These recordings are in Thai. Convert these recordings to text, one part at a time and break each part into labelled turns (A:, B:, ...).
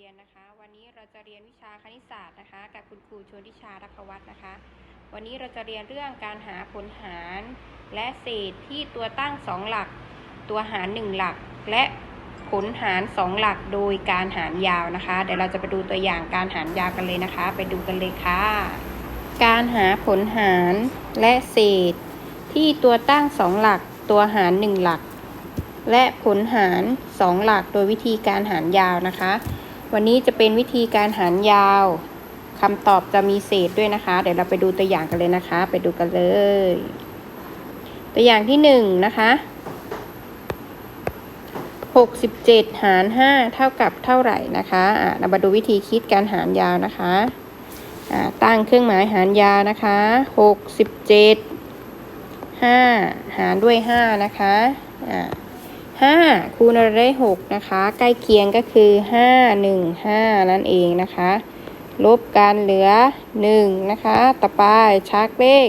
A: รียนนะคะ วันนี้เราจะเรียนวิชาคณิตศาสตร์นะคะ กับคุณครูชนทิชารักวัฒน์นะคะ วันนี้เราจะเรียนเรื่องการหาผลหาร และเศษที่ตัวตั้งสองหลัก ตัวหารหนึ่งหลัก และผลหารสองหลักโดยการหารยาวนะคะ เดี๋ยวเราจะไปดูตัวอย่างการหารยาวกันเลยนะคะ ไปดูกันเลยค่ะ การหาผลหารและเศษ ที่ตัวตั้งสองหลัก ตัวหารหนึ่งหลักและผลหารสองหลักโดยวิธีการหารยาวนะคะ วันนี้จะเป็นวิธีการหารยาวคำตอบจะมีเศษด้วยนะคะ เดี๋ยวเราไปดูตัวอย่างกันเลยนะคะ ไปดูกันเลย ตัวอย่างที่หนึ่งนะคะหกสิบเจ็ดหารห้าเท่ากับเท่าไหร่นะคะอะเรามาดูวิธีคิดการหารยาวนะคะอ่าตั้งเครื่องหมายหารยาวนะคะหกสิบเจ็ดห้าหารด้วยห้านะคะอ่า 5 คูณอะไได้ 6 นะคะ ใกล้เคียงก็คือ 5 1 5 นั่นเองนะคะ ลบกันเหลือ 1 นะคะ ต่อไปชักเลข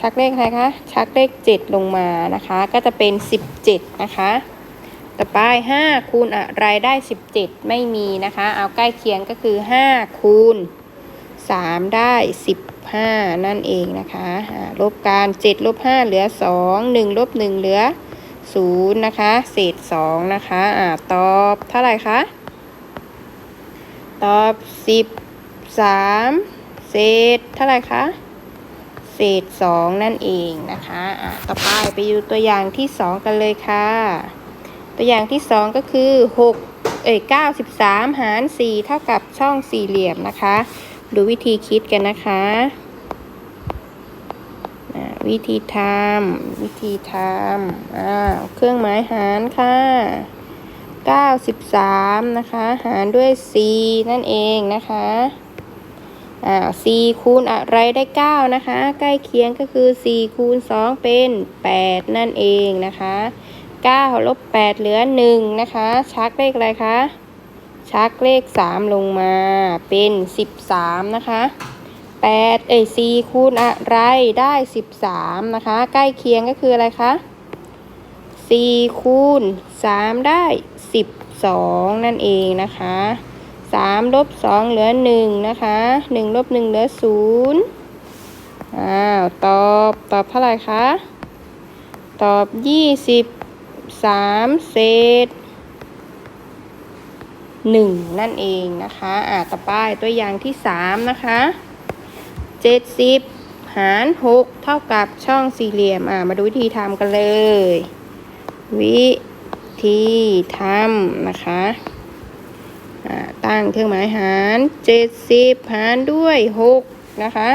A: ชักเลขอะไรคะ ชักเลข 7 ลงมานะคะ ก็จะเป็น 17 นะคะ ต่อไป 5 คูณอะไรได้ 17 ไม่มีนะคะ เอาใกล้เคียงก็คือ 5 คูณ 3 ได้ 15 นั่นเองนะคะ ลบกัน7ลบ5เหลือ 2 1ลบ1เหลือ นย์นะคะ เศษสองนะคะ อ่า ตอบเท่าไหร่คะ ตอบสิบสามเศษเท่าไหร่คะ เศษสองนั่นเองนะคะ อ่า ต่อไปไปดูตัวอย่างที่สองกันเลยค่ะ ตัวอย่างที่สองก็คือหกเอ้ยเก้าสิบสามหารสี่เท่ากับช่องสี่เหลี่ยมนะคะ ดูวิธีคิดกันนะคะ วิธีทำวิธีทำอ่าเครื่องหมายหารค่ะ93 นะคะ หารด้วย4นั่นเองนะคะ อ่า4คูณอะไรได้ 9 นะคะ ใกล้เคียงก็คือ4คูณ 2 เป็น 8 นั่นเองนะคะ 9 ลบ 8 เหลือ 1 นะคะ ชักเลขอะไรคะ ชักเลข 3 ลงมาเป็น 13 นะคะ แปดเอ้ยสี่คูณอะไรได้สิบสามนะคะ ใกล้เคียงก็คืออะไรคะสี่คูณสามได้สิบสองนั่นเองนะคะสามลบสองเหลือหนึ่งนะคะหนึ่งลบหนึ่งเหลือศูนย์อ้าว ตอบตอบเท่าไหร่คะ ตอบยี่สิบสามเศษหนึ่งนั่นเองนะคะ อ่าต่อไปตัวอย่างที่สามนะคะ เจ็ดสิบหารหกเท่ากับช่องสี่เหลี่ยม อ่า มาดูวิธีทำกันเลย วิธีทำนะคะ อ่า ตั้งเครื่องหมายหารเจ็ดสิบหารด้วยหกนะคะ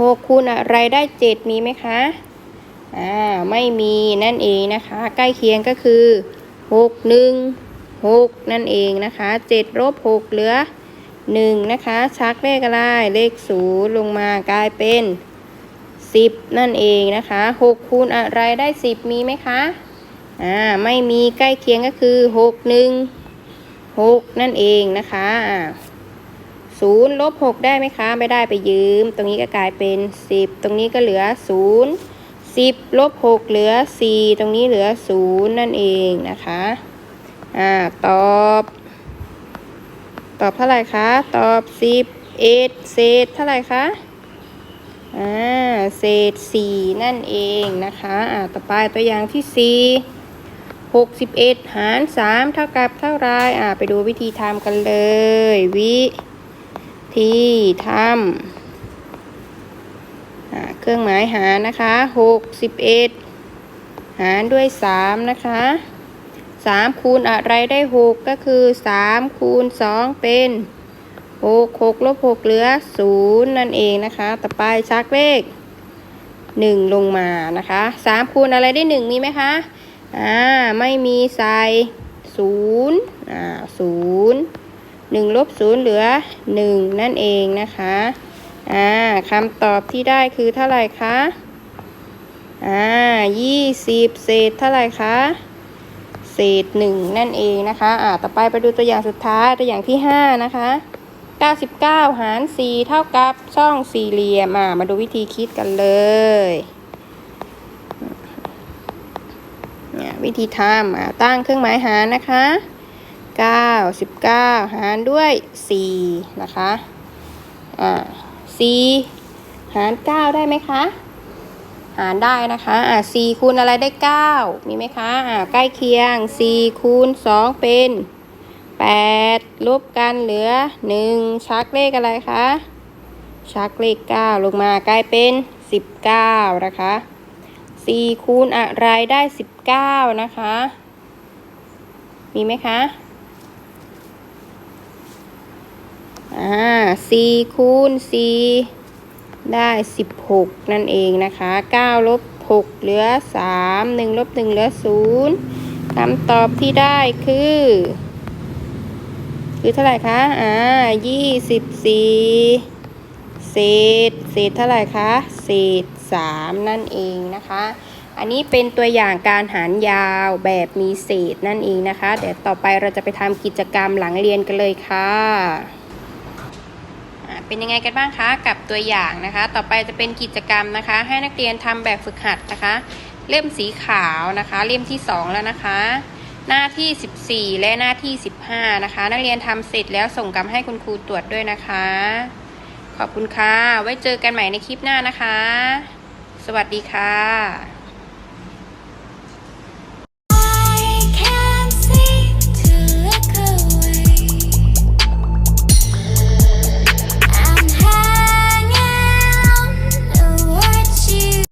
A: หกคูณอะไรได้เจ็ดมีไหมคะ อ่า ไม่มีนั่นเองนะคะ ใกล้เคียงก็คือหกหนึ่งหกนั่นเองนะคะเจ็ดลบหกเหลือ หนึ่งนะคะ ชักเลขอะไรเลขศูนย์ลงมากลายเป็นสิบนั่นเองนะคะหกคูณอะไรได้สิบมีไหมคะอ่าไม่มีใกล้เคียงก็คือหกหนึ่งหกนั่นเองนะคะอ่าศูนย์ลบหกได้ไหมคะ ไม่ได้ไปยืม ตรงนี้ก็กลายเป็นสิบตรงนี้ก็เหลือศูนย์สิบลบหกเหลือสี่ตรงนี้เหลือศูนย์นั่นเองนะคะ อ่า ตอบ ตอบเท่าไหร่คะ ตอบสิบเอ็ดเศษเท่าไหร่คะ อ่า เศษสี่นั่นเองนะคะ อ่า ต่อไปตัวอย่างที่สี่หกสิบเอ็ดหารสามเท่ากับเท่าไรอ่า ไปดูวิธีทำกันเลย วิธีทำอ่า เครื่องหมายหารนะคะหกสิบเอ็ดหารด้วยสามนะคะ สามคูณอะไรได้หกก็คือสามคูณสองเป็นหกหกลบหกเหลือศูนย์นั่นเองนะคะ ต่อไปชักเลขหนึ่งลงมานะคะสามคูณอะไรได้หนึ่งมีไหมคะ อ่า ไม่มีใส่ศูนย์อ่าศูนย์หนึ่งลบศูนย์เหลือหนึ่งนั่นเองนะคะ อ่าคำตอบที่ได้คือเท่าไหร่คะ อ่ายี่สิบเศษเท่าไหร่คะ ศษหนึ่งนั่นเองนะคะอ่าต่อไปไปดูตัวอย่างสุดท้ายตัวอย่างที่ห้านะคะ 99 หาร 4 เท่ากับช่องสี่เหลี่ยมอ่ามาดูวิธีคิดกันเลยเนี่ยวิธีทำอ่าตั้งเครื่องหมายหารนะคะเก้าสิบเก้าหารด้วยสี่นะคะอ่าสี่หารเก้าได้ไหมคะ หารได้นะคะอ่าสี่คูณอะไรได้เก้ามีไหมคะอ่าใกล้เคียงสี่คูณสองเป็นแปดลบกันเหลือหนึ่งชักเลขอะไรคะ ชักเลขเก้าลงมากลายเป็นสิบเก้านะคะสี่คูณอะไรได้สิบเก้านะคะ มีไหมคะอ่าสี่คูณสี่ ได้สิบหกนั่นเองนะคะเก้าลบหกเหลือสามหนึ่งลบหนึ่งเหลือศูนย์คำตอบที่ได้คือ คือเท่าไหร่คะอ่ายี่สิบสี่เศษ เศษเท่าไหร่คะเศษสามนั่นเองนะคะ อันนี้เป็นตัวอย่างการหารยาวแบบมีเศษนั่นเองนะคะ เดี๋ยวต่อไปเราจะไปทำกิจกรรมหลังเรียนกันเลยค่ะอ่า เป็นยังไงกันบ้างคะกับตัวอย่างนะคะ ต่อไปจะเป็นกิจกรรมนะคะ ให้นักเรียนทำแบบฝึกหัดนะคะ เล่มสีขาวนะคะ เล่มที่ 2 แล้วนะคะ หน้าที่ 14 และหน้าที่ 15 นะคะ นักเรียนทำเสร็จแล้วส่งกลับให้คุณครูตรวจด้วยนะคะ ขอบคุณค่ะ ไว้เจอกันใหม่ในคลิปหน้านะคะ สวัสดีค่ะ